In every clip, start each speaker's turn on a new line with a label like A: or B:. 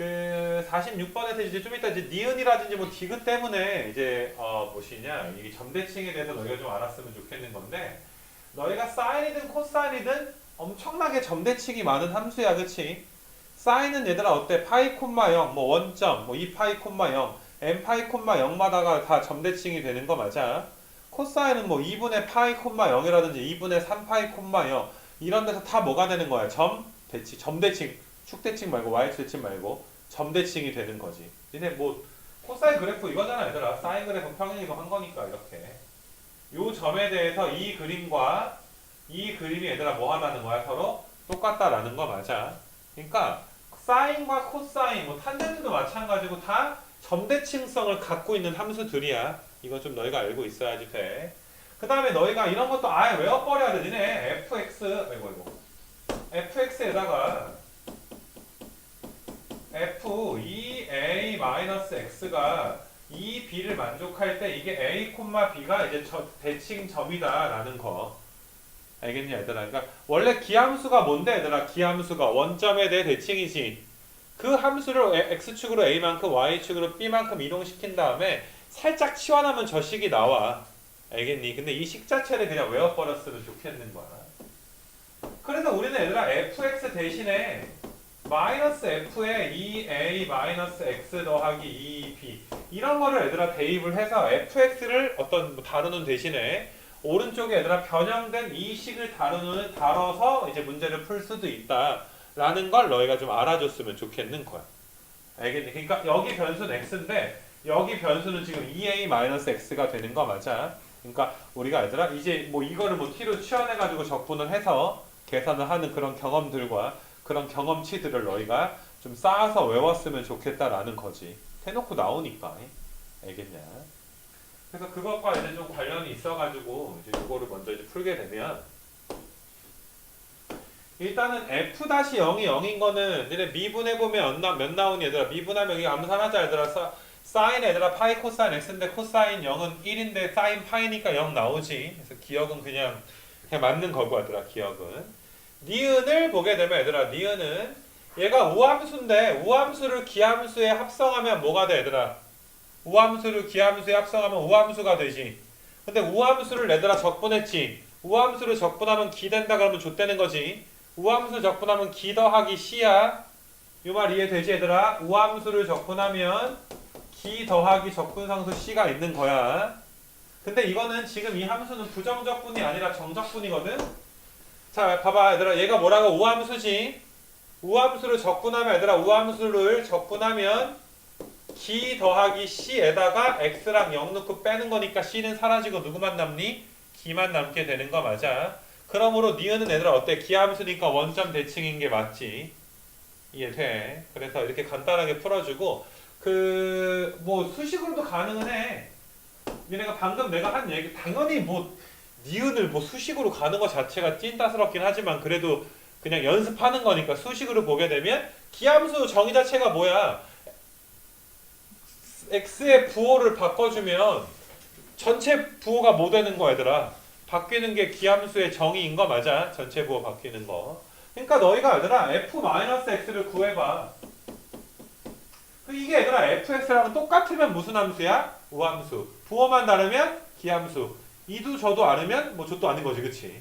A: 그 46번에서 이제 좀 이따 이제 니은이라든지 뭐 디귿 때문에 이제 어 무엇이냐 이 점대칭에 대해서 너희가 좀 알았으면 좋겠는 건데 너희가 사인이든 코사인이든 엄청나게 점대칭이 많은 함수야 그치? 사인은 얘들아 어때? 파이 콤마 0, 뭐 원점, 뭐 2파이 콤마 0, n 파이 콤마 0마다가 다 점대칭이 되는 거 맞아? 코사인은 뭐 2분의 파이 콤마 0이라든지 2분의 3파이 콤마 0 이런 데서 다 뭐가 되는 거야? 점, 대칭, 점대칭, 축대칭 말고 y대칭 말고 점대칭이 되는 거지. 니네 뭐 코사인 그래프 이거잖아 얘들아. 사인 그래프 평행이동 한 거니까 이렇게. 요 점에 대해서 이 그림과 이 그림이 얘들아 뭐 하다는 거야? 서로 똑같다라는 거 맞아. 그러니까 사인과 코사인, 뭐 탄젠트도 마찬가지고 다 점대칭성을 갖고 있는 함수들이야. 이거 좀 너희가 알고 있어야지 돼. 그 다음에 너희가 이런 것도 아예 외워버려야 돼. 니네 fx, 아이고 아이고. fx에다가 f 2a 마이너스 x가 이 b를 만족할 때 이게 a 콤마 b가 이제 저 대칭 점이다라는 거. 알겠니 얘들아? 그러니까 원래 기함수가 뭔데 얘들아? 기함수가 원점에 대해 대칭이지. 그 함수를 에- x축으로 a만큼 y축으로 b만큼 이동시킨 다음에 살짝 치환하면 저 식이 나와. 알겠니? 근데 이 식 자체를 그냥 외워버렸으면 좋겠는 거야. 그래서 우리는 얘들아 fx 대신에 마이너스 f에 2a 마이너스 x 더하기 2b 이런 거를 얘들아 대입을 해서 fx를 어떤 뭐 다루는 대신에 오른쪽에 얘들아 변형된 이 식을 다루는 다뤄서 이제 문제를 풀 수도 있다라는 걸 너희가 좀 알아줬으면 좋겠는 거야. 알겠니? 그러니까 여기 변수는 x인데 여기 변수는 지금 2a-x가 되는 거 맞아. 그러니까 우리가 얘들아 이제 뭐 이거를 뭐 t로 치환해 가지고 적분을 해서 계산을 하는 그런 경험들과 그런 경험치들을 너희가 좀 쌓아서 외웠으면 좋겠다라는 거지. 해놓고 나오니까. 알겠냐? 그래서 그것과 이제 좀 관련이 있어가지고 이제 이거를 먼저 이제 풀게 되면 일단은 f 다시 0이 0인 거는 니네 미분해 보면 몇, 나오니 얘들아? 미분하면 이게 암산하자 얘들아. 사, 사인 얘들아. 파이 코사인 x인데 코사인 0은 1인데 사인 파이니까 0 나오지. 그래서 기억은 그냥 그냥 맞는 거고 얘들아 기억은 니은을 보게 되면 얘들아 니은은 얘가 우함수인데 우함수를 기함수에 합성하면 뭐가 돼 얘들아? 우함수를 기함수에 합성하면 우함수가 되지. 근데 우함수를 얘들아 적분했지. 우함수를 적분하면 기 된다 그러면 좆되는 거지. 우함수 적분하면 기 더하기 c야. 이 말 이해되지 얘들아? 우함수를 적분하면 기 더하기 적분상수 c가 있는 거야. 근데 이거는 지금 이 함수는 부정적분이 아니라 정적분이거든 자 봐봐 얘들아. 얘가 뭐라고? 우함수지. 우함수를 적분하면 얘들아 우함수를 적분하면 기 더하기 c에다가 x랑 0 넣고 빼는 거니까 c는 사라지고 누구만 남니? 기만 남게 되는 거 맞아? 그러므로 니은은 얘들아 어때? 기함수니까 원점 대칭인 게 맞지? 이해돼? 그래서 이렇게 간단하게 풀어주고 그 뭐 수식으로도 가능은 해. 니네가 방금 내가 한 얘기 당연히 뭐 니은을 뭐 수식으로 가는 것 자체가 찐따스럽긴 하지만 그래도 그냥 연습하는 거니까 수식으로 보게 되면 기함수 정의 자체가 뭐야? x의 부호를 바꿔주면 전체 부호가 뭐 되는 거야 얘들아? 바뀌는 게 기함수의 정의인 거 맞아? 전체 부호 바뀌는 거. 그러니까 너희가 얘들아 f-x를 구해봐. 그 이게 얘들아 fx랑 똑같으면 무슨 함수야? 우함수. 부호만 다르면 기함수. 이도 저도 않으면 뭐 저도 아닌 거지, 그치?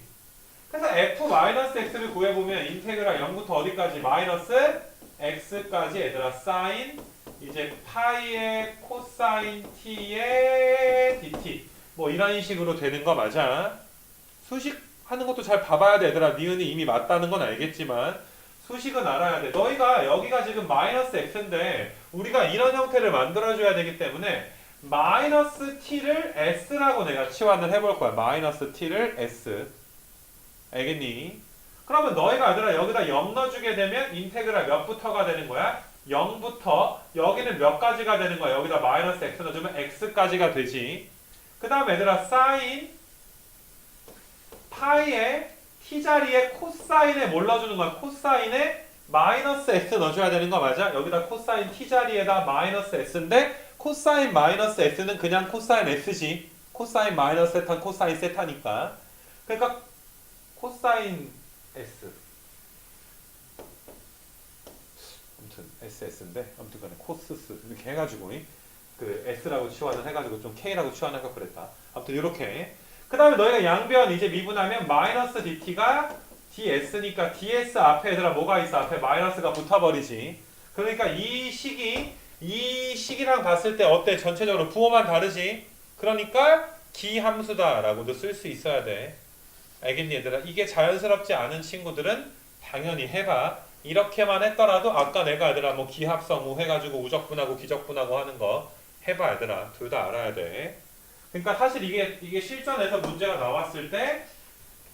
A: 그래서 f-x를 구해보면 인테그랄 0부터 어디까지? 마이너스 x까지 얘들아 사인 이제 파이의 코사인 t의 dt 뭐 이런 식으로 되는 거 맞아? 수식 하는 것도 잘 봐봐야 돼 얘들아 니은이 이미 맞다는 건 알겠지만 수식은 알아야 돼 너희가 여기가 지금 마이너스 x인데 우리가 이런 형태를 만들어줘야 되기 때문에 마이너스 t를 s라고 내가 치환을 해볼 거야 마이너스 t를 s 알겠니? 그러면 너희가 얘들아 여기다 0 넣어주게 되면 인테그랄 몇부터가 되는 거야? 0부터 여기는 몇 가지가 되는 거야? 여기다 마이너스 x 넣어주면 x까지가 되지. 그 다음에 얘들아 사인 파이에 t 자리에 코사인에 뭘 넣어주는 거야? 코사인에 마이너스 x 넣어줘야 되는 거 맞아? 여기다 코사인 t 자리에다 마이너스 s인데 코사인 마이너스 s는 그냥 코사인 s지. 코사인 마이너스 세타 코사인 세타니까. 그러니까 코사인 s. 아무튼 SS인데 아무튼 간에 코스스 이렇게 해가지고 이, 그 S라고 치환을 해가지고 좀 K라고 치환할까 그랬다. 아무튼 이렇게 그 다음에 너희가 양변 이제 미분하면 마이너스 DT가 DS니까 DS 앞에 얘들아 뭐가 있어? 앞에 마이너스가 붙어버리지. 그러니까 이 식이 이 식이랑 봤을 때 어때? 전체적으로 부호만 다르지? 그러니까 기함수다라고도 쓸 수 있어야 돼. 알겠니 얘들아? 이게 자연스럽지 않은 친구들은 당연히 해봐. 이렇게만 했더라도 아까 내가 얘들아 뭐 기합성 뭐 해가지고 우적분하고 기적분하고 하는 거 해봐 얘들아. 둘 다 알아야 돼. 그러니까 사실 이게 이게 실전에서 문제가 나왔을 때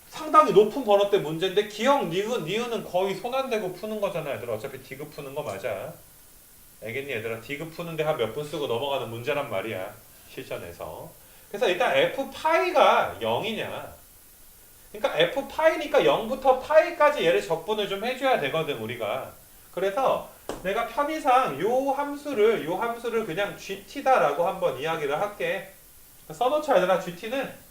A: 상당히 높은 번호 때 문제인데 기억 니은 니은은 거의 손 안 대고 푸는 거잖아 얘들아. 어차피 디귿 푸는 거 맞아. 알겠니 얘들아? 디귿 푸는데 한 몇 분 쓰고 넘어가는 문제란 말이야 실전에서. 그래서 일단 f 파이가 0이냐? 그러니까 f 파이니까 0부터 파이까지 얘를 적분을 좀 해줘야 되거든 우리가. 그래서 내가 편의상 요 함수를 요 함수를 그냥 gt다라고 한번 이야기를 할게. 써놓자 얘들아 gt는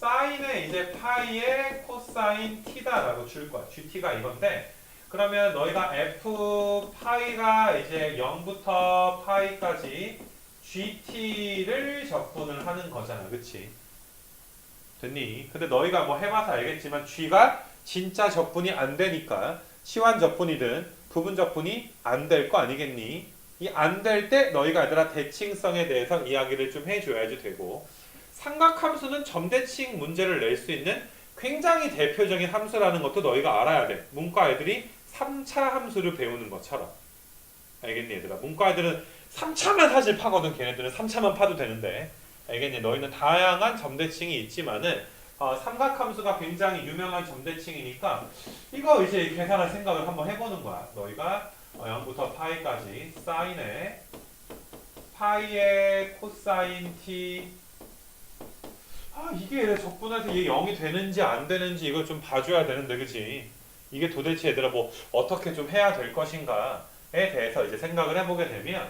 A: 사인의 이제 파이의 코사인 t다라고 줄 거야. gt가 이건데 그러면 너희가 f 파이가 이제 0부터 파이까지 gt를 적분을 하는 거잖아. 그치? 됐니? 근데 너희가 뭐 해봐서 알겠지만 g가 진짜 적분이 안 되니까 치환 적분이든 부분 적분이 안 될 거 아니겠니? 이 안 될 때 너희가 얘들아 대칭성에 대해서 이야기를 좀 해줘야지 되고 삼각함수는 점대칭 문제를 낼 수 있는 굉장히 대표적인 함수라는 것도 너희가 알아야 돼. 문과 애들이 3차 함수를 배우는 것처럼. 알겠니 얘들아? 문과 애들은 3차만 사실 파거든. 걔네들은 3차만 파도 되는데. 알겠니? 너희는 다양한 점대칭이 있지만은 어, 삼각함수가 굉장히 유명한 점대칭이니까 이거 이제 계산할 생각을 한번 해보는 거야. 너희가 어, 0부터 파이까지 사인의 파이의 코사인 t 아 이게 얘네 적분해서 이게 0이 되는지 안 되는지 이걸 좀 봐줘야 되는데 그치 이게 도대체 얘들아 뭐 어떻게 좀 해야 될 것인가에 대해서 이제 생각을 해보게 되면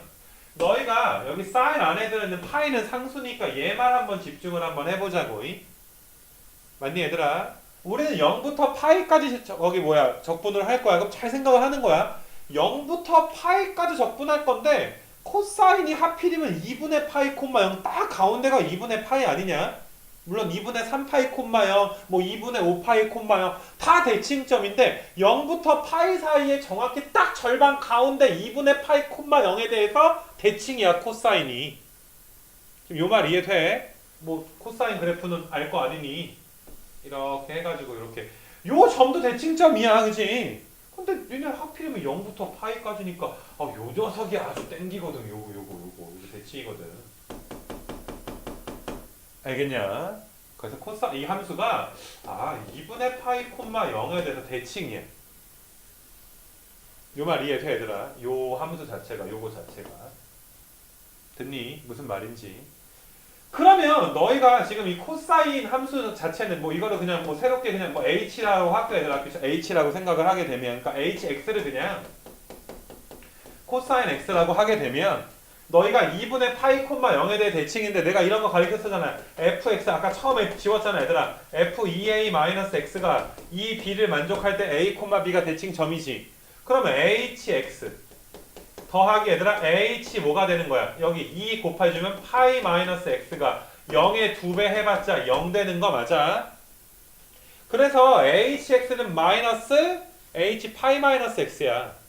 A: 너희가 여기 사인 안에 들어있는 파이는 상수니까 얘만 한번 집중을 한번 해보자고. 이. 맞니 얘들아? 우리는 0부터 파이까지 저- 거기 뭐야 적분을 할 거야. 그럼 잘 생각을 하는 거야. 0부터 파이까지 적분할 건데 코사인이 하필이면 2분의 파이 콤마 0 딱 가운데가 2분의 파이 아니냐 물론 2분의 3파이 콤마 0, 뭐 2분의 5파이 콤마 0, 다 대칭점인데 0부터 파이 사이에 정확히 딱 절반 가운데 2분의 파이 콤마 0에 대해서 대칭이야 코사인이. 지금 요 말 이해돼? 뭐 코사인 그래프는 알 거 아니니? 이렇게 해가지고 이렇게 요 점도 대칭점이야, 그지? 근데 얘네 하필이면 0부터 파이까지니까 아, 요 녀석이 아주 땡기거든. 요거 요거 요거 요거 대칭이거든. 알겠냐? 그래서 코사 이 함수가 아 2분의 파이 콤마 0에 대해서 대칭이야. 요 말 이해돼 얘들아? 요 함수 자체가 요거 자체가 됐니? 무슨 말인지. 그러면 너희가 지금 이 코사인 함수 자체는 뭐 이거를 그냥 뭐 새롭게 그냥 뭐 h라고 할게 얘들아 h라고 생각을 하게 되면 그러니까 hx를 그냥 코사인 x라고 하게 되면 너희가 2분의 파이 콤마 0에 대해 대칭인데 내가 이런 거 가르쳤잖아. fx 아까 처음에 지웠잖아 얘들아. f2a-x가 이 b를 만족할 때 a, b가 대칭점이지. 그러면 hx 더하기 얘들아 h 뭐가 되는 거야? 여기 2 곱해주면 파이 마이너스 x가 0의 2배 해봤자 0 되는 거 맞아? 그래서 hx는 마이너스 h 파이 마이너스 x야.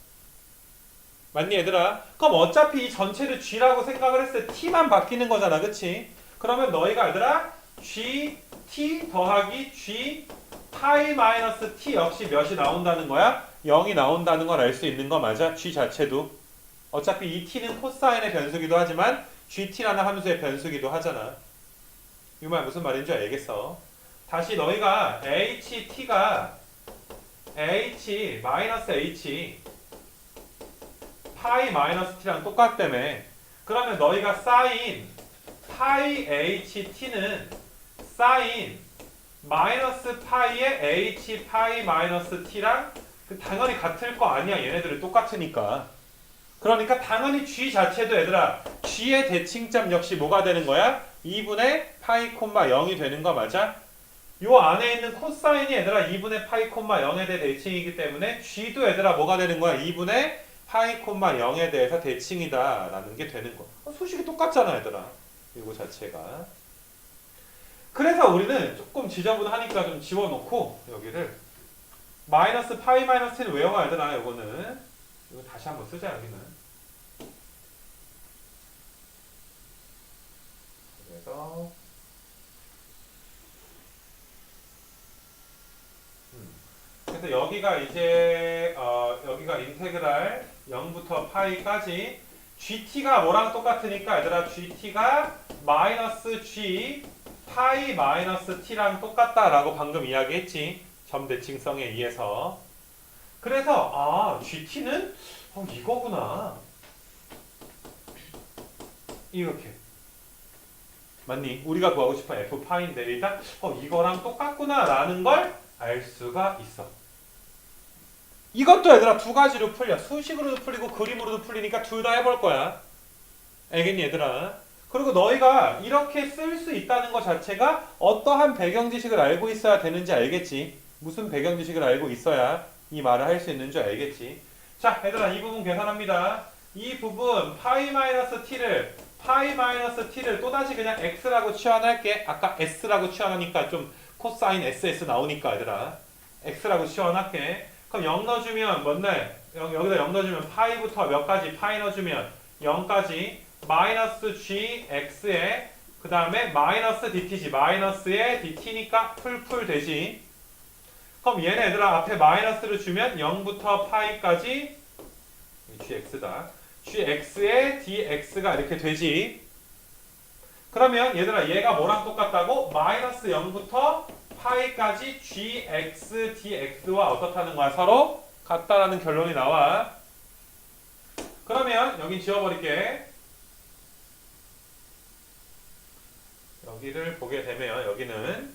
A: 맞니 얘들아? 그럼 어차피 이 전체를 g라고 생각을 했을 때 t만 바뀌는 거잖아 그치? 그러면 너희가 얘들아 g t 더하기 g 파이 마이너스 t 역시 몇이 나온다는 거야? 0이 나온다는 걸 알 수 있는 거 맞아? g 자체도 어차피 이 t는 코사인의 변수기도 하지만 gt라는 함수의 변수기도 하잖아 이 말 무슨 말인지 알겠어? 다시 너희가 ht가 h 마이너스 h 파이 마이너스 t랑 똑같다며 그러면 너희가 사인 파이 ht는 사인 마이너스 파이의 h 파이 마이너스 t랑 그 당연히 같을 거 아니야 얘네들이 똑같으니까 그러니까 당연히 g 자체도 얘들아 g의 대칭점 역시 뭐가 되는 거야? 2분의 파이 콤마 0이 되는 거 맞아? 요 안에 있는 코사인이 얘들아 2분의 파이 콤마 0에 대해 대칭이기 때문에 g도 얘들아 뭐가 되는 거야? 2분의 파이 콤마 0에 대해서 대칭이다 라는 게 되는 거. 어, 수식이 똑같잖아 얘들아. 이거 자체가. 그래서 우리는 조금 지저분하니까 좀 지워놓고 여기를 마이너스 파이 마이너스 1 외워야 되나 요거는 이거 다시 한번 쓰자 여기는 그래서 음. 그래서 여기가 이제 어, 여기가 인테그랄 0부터 파이까지 GT가 뭐랑 똑같으니까 얘들아 GT가 마이너스 G 파이 마이너스 T랑 똑같다라고 방금 이야기했지 점 대칭성에 의해서 그래서 아 GT는 어, 이거구나 이렇게 맞니? 우리가 구하고 싶은 F 파인데 일단 어 이거랑 똑같구나라는 걸 알 수가 있어. 이것도 얘들아 두 가지로 풀려. 수식으로도 풀리고 그림으로도 풀리니까 둘 다 해볼 거야. 알겠니 얘들아? 그리고 너희가 이렇게 쓸 수 있다는 것 자체가 어떠한 배경 지식을 알고 있어야 되는지 알겠지. 무슨 배경 지식을 알고 있어야 이 말을 할 수 있는 줄 알겠지. 자, 얘들아 이 부분 계산합니다. 이 부분 파이 마이너스 t를 파이 마이너스 t를 또다시 그냥 x라고 치환할게. 아까 s라고 치환하니까 좀 코사인 ss 나오니까 얘들아 x라고 치환할게. 그럼 0 넣어주면 뭔데? 여- 여기다 0 넣어주면 파이부터 몇 가지 파이 넣어주면 0까지 마이너스 g x에 그 다음에 마이너스 dt지 마이너스에 dt니까 풀풀 되지. 그럼 얘네 얘들아 앞에 마이너스를 주면 0부터 파이까지 gx다. gx에 dx가 이렇게 되지. 그러면 얘들아 얘가 뭐랑 똑같다고? 마이너스 0부터 파이까지 gx dx와 어떻다는 거야? 서로 같다라는 결론이 나와. 그러면 여기 지워버릴게. 여기를 보게 되면 여기는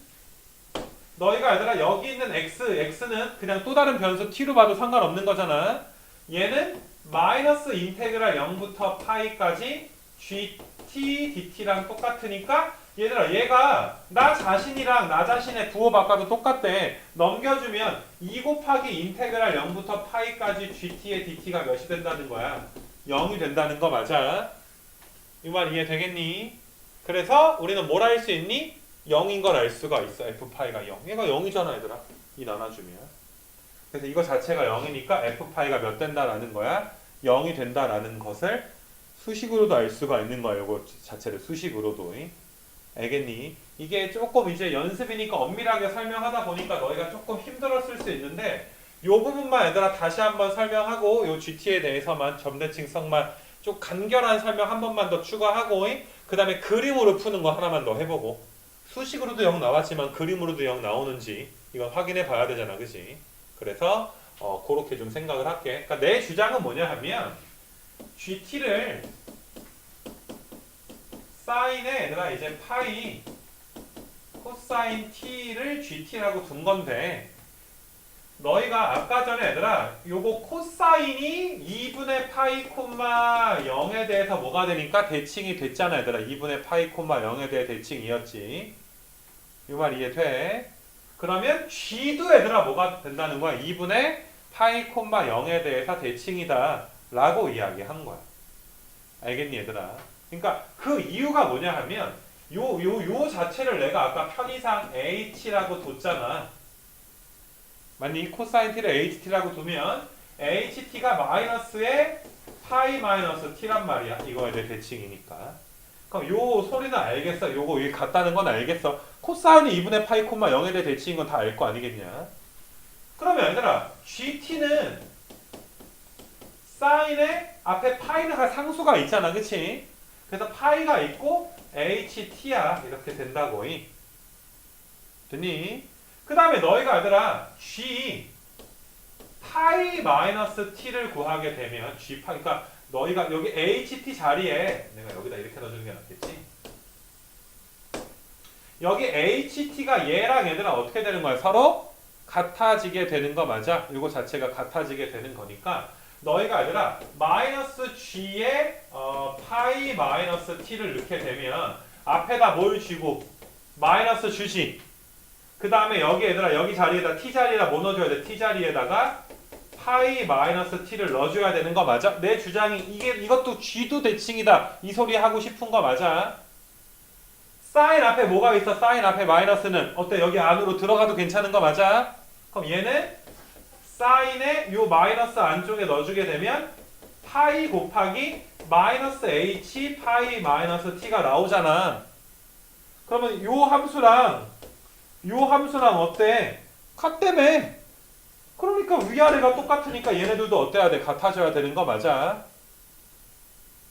A: 너희가 얘들아 여기 있는 x, x는 그냥 또 다른 변수 t로 봐도 상관없는 거잖아. 얘는 마이너스 인테그랄 0부터 파이까지 gt dt랑 똑같으니까 얘들아 얘가 나 자신이랑 나 자신의 부호 바꿔도 똑같대. 넘겨주면 2 곱하기 인테그랄 0부터 파이까지 gt의 dt가 몇이 된다는 거야? 0이 된다는 거 맞아? 이 말 이해 되겠니? 그래서 우리는 뭘할수 있니? 0인 걸 알 수가 있어. f파이가 0. 얘가 0이잖아, 얘들아. 이 나눠주면. 그래서 이거 자체가 0이니까 f파이가 몇 된다라는 거야? 0이 된다라는 것을 수식으로도 알 수가 있는 거야. 이거 자체를 수식으로도. 알겠니? 이게 조금 이제 연습이니까 엄밀하게 설명하다 보니까 너희가 조금 힘들었을 수 있는데 요 부분만 얘들아 다시 한번 설명하고 요 GT에 대해서만 점대칭성만 좀 간결한 설명 한 번만 더 추가하고 그 다음에 그림으로 푸는 거 하나만 더 해보고. 수식으로도 0 나왔지만 그림으로도 0 나오는지 이건 확인해 봐야 되잖아 그지? 그래서 어, 그렇게 좀 생각을 할게. 그러니까 내 주장은 뭐냐 하면 GT를 사인에 얘들아 이제 파이 코사인 t를 gt라고 둔 건데 너희가 아까 전에 얘들아 요거 코사인이 2분의 파이 콤마 0에 대해서 뭐가 되니까 대칭이 됐잖아 얘들아 2분의 파이 콤마 0에 대해 대칭이었지 이 말 이해돼? 그러면 g도 얘들아 뭐가 된다는 거야 2분의 파이 콤마 0에 대해서 대칭이다 라고 이야기한 거야 알겠니 얘들아? 그러니까 그 이유가 뭐냐 하면 요 요 요 자체를 내가 아까 편의상 h라고 뒀잖아. 만약 이 코사인 t를 ht라고 두면 ht가 마이너스에 파이 마이너스 t란 말이야. 이거에 대해 대칭이니까. 그럼 요 소리는 알겠어. 요거 이게 같다는 건 알겠어. 코사인이 2분의 파이 콤마 0에 대해 대칭인 건 다 알 거 아니겠냐? 그러면 얘들아 gt는 사인에 앞에 파이가 상수가 있잖아. 그치? 그래서 파이가 있고 ht야 이렇게 된다고 이. 됐니? 그 다음에 너희가 얘들아 g 파이 마이너스 t를 구하게 되면 g 파 그러니까 너희가 여기 ht 자리에 내가 여기다 이렇게 넣어주는 게 낫겠지? 여기 ht가 얘랑 얘들아 어떻게 되는 거야? 서로 같아지게 되는 거 맞아? 이거 자체가 같아지게 되는 거니까 너희가 얘들아 마이너스 g에 어, 파이 마이너스 t를 넣게 되면 앞에다 뭘 쥐고 마이너스 주지 그 다음에 여기 얘들아 여기 자리에다 t 자리에다 뭐 넣어줘야 돼? t 자리에다가 파이 마이너스 t를 넣어줘야 되는 거 맞아? 내 주장이 이게 이것도 g도 대칭이다 이 소리 하고 싶은 거 맞아? 사인 앞에 뭐가 있어? 사인 앞에 마이너스는 어때? 여기 안으로 들어가도 괜찮은 거 맞아? 그럼 얘는 사인에 요 마이너스 안쪽에 넣어주게 되면 파이 곱하기 마이너스 h 파이 마이너스 t가 나오잖아. 그러면 요 함수랑 요 함수랑 어때? 같다며. 그러니까 위아래가 똑같으니까 얘네들도 어때야 돼? 같아져야 되는 거 맞아.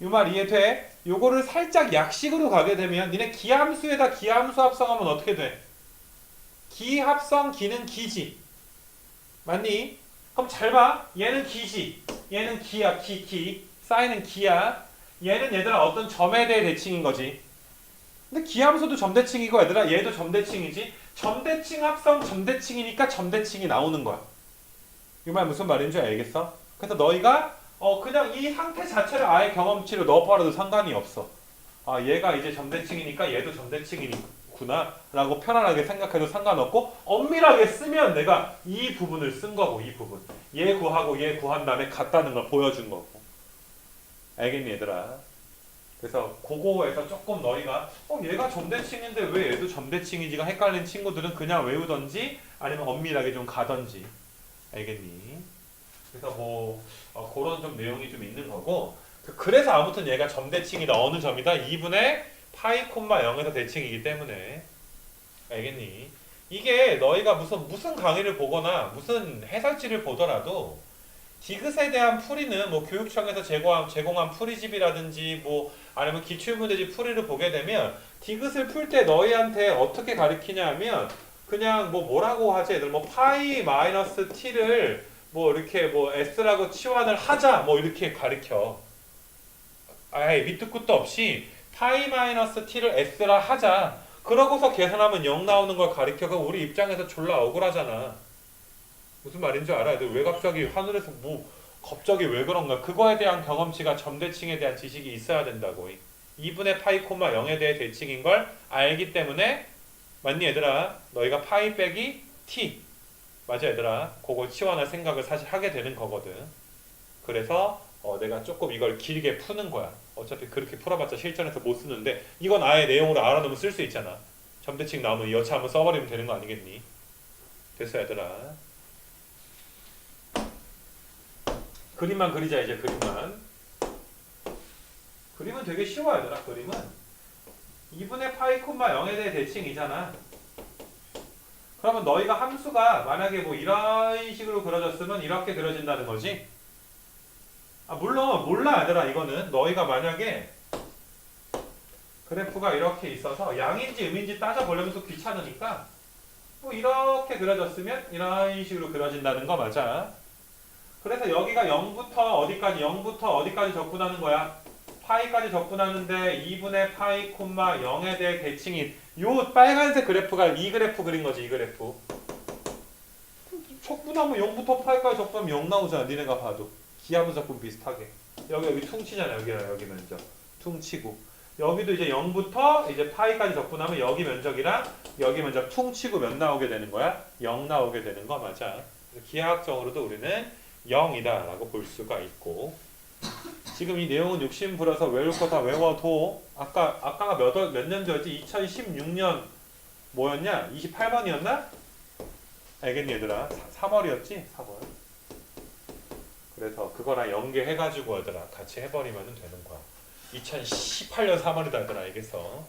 A: 요 말 이해돼? 요거를 살짝 약식으로 가게 되면 니네 기함수에다 기함수 합성하면 어떻게 돼? 기합성 기는 기지. 맞니? 그럼 잘 봐. 얘는 기지. 얘는 기야, 기, 기. 사인은 기야. 얘는 얘들아 어떤 점에 대해 대칭인 거지. 근데 기함수도 점대칭이고 얘들아 얘도 점대칭이지. 점대칭 합성 점대칭이니까 점대칭이 나오는 거야. 이 말 무슨 말인지 알겠어? 그래서 너희가 어 그냥 이 상태 자체를 아예 경험치로 넣어버려도 상관이 없어. 아 얘가 이제 점대칭이니까 얘도 점대칭이 구나 라고 편안하게 생각해도 상관없고 엄밀하게 쓰면 내가 이 부분을 쓴 거고 이 부분. 얘 구하고 얘 구한 다음에 같다는 걸 보여준 거고. 알겠니 얘들아? 그래서 그거에서 조금 너희가 어 얘가 점대칭인데 왜 얘도 점대칭이지가 헷갈린 친구들은 그냥 외우던지 아니면 엄밀하게 좀 가던지. 알겠니? 그래서 뭐 어, 그런 좀 내용이 좀 있는 거고. 그- 그래서 아무튼 얘가 점대칭이다. 어느 점이다? 2분의 파이 콤마 0에서 대칭이기 때문에. 알겠니? 이게 너희가 무슨 무슨 강의를 보거나 무슨 해설지를 보더라도 디귿에 대한 풀이는 뭐 교육청에서 제공한, 제공한 풀이집이라든지 뭐 아니면 기출문제집 풀이를 보게 되면 디귿을 풀 때 너희한테 어떻게 가르치냐면 그냥 뭐 뭐라고 하지? 애들 뭐 파이 마이너스 t를 뭐 이렇게 뭐 s라고 치환을 하자 뭐 이렇게 가르쳐 아예 밑도 끝도 없이 파이 마이너스 t를 s라 하자 그러고서 계산하면 0 나오는 걸 가르쳐가 우리 입장에서 졸라 억울하잖아 무슨 말인지 알아야 돼. 왜 갑자기 하늘에서 뭐 갑자기 왜 그런가? 그거에 대한 경험치가 점대칭에 대한 지식이 있어야 된다고. 2분의 파이 콤마 0에 대해 대칭인 걸 알기 때문에 맞니 얘들아? 너희가 파이 빼기 t 맞아 얘들아? 그걸 치환할 생각을 사실 하게 되는 거거든. 그래서 어, 내가 조금 이걸 길게 푸는 거야. 어차피 그렇게 풀어봤자 실전에서 못 쓰는데 이건 아예 내용으로 알아놓으면 쓸 수 있잖아. 점대칭 나오면 여차 한번 써버리면 되는 거 아니겠니? 됐어 얘들아. 그림만 그리자 이제 그림만 그림은 되게 쉬워 얘들아 그림은 2분의 파이 콤마 0에 대해 대칭이잖아 그러면 너희가 함수가 만약에 뭐 이런 식으로 그려졌으면 이렇게 그려진다는 거지 아 물론 몰라 얘들아 이거는. 너희가 만약에 그래프가 이렇게 있어서 양인지 음인지 따져보려면 또 귀찮으니까 뭐 이렇게 그려졌으면 이런 식으로 그려진다는 거 맞아? 그래서 여기가 0부터 어디까지 0부터 어디까지 접근하는 거야? 파이까지 접근하는데 2분의 파이 콤마 0에 대해 대칭인 요 빨간색 그래프가 이 그래프 그린 거지 이 그래프. 접근하면 0부터 파이까지 접근하면 0 나오잖아 니네가 봐도 기하분 적분 비슷하게 여기 여기 퉁치잖아 여기랑 여기 면적 퉁치고 여기도 이제 0부터 이제 파이까지 접근하면 여기 면적이랑 여기 면적 퉁치고 몇 나오게 되는 거야? 0 나오게 되는 거 맞아 기하학적으로도 우리는 0이다라고 볼 수가 있고 지금 이 내용은 욕심 부려서 외울 거 다 외워도 아까 아까가 몇몇 년도였지? 2016년 뭐였냐? 28번이었나? 알겠니 얘들아? 3월이었지? 3월. 그래서 그거랑 연계해가지고 얘들아 같이 해버리면 되는 거야. 2018년 3월이다 얘들아 알겠어?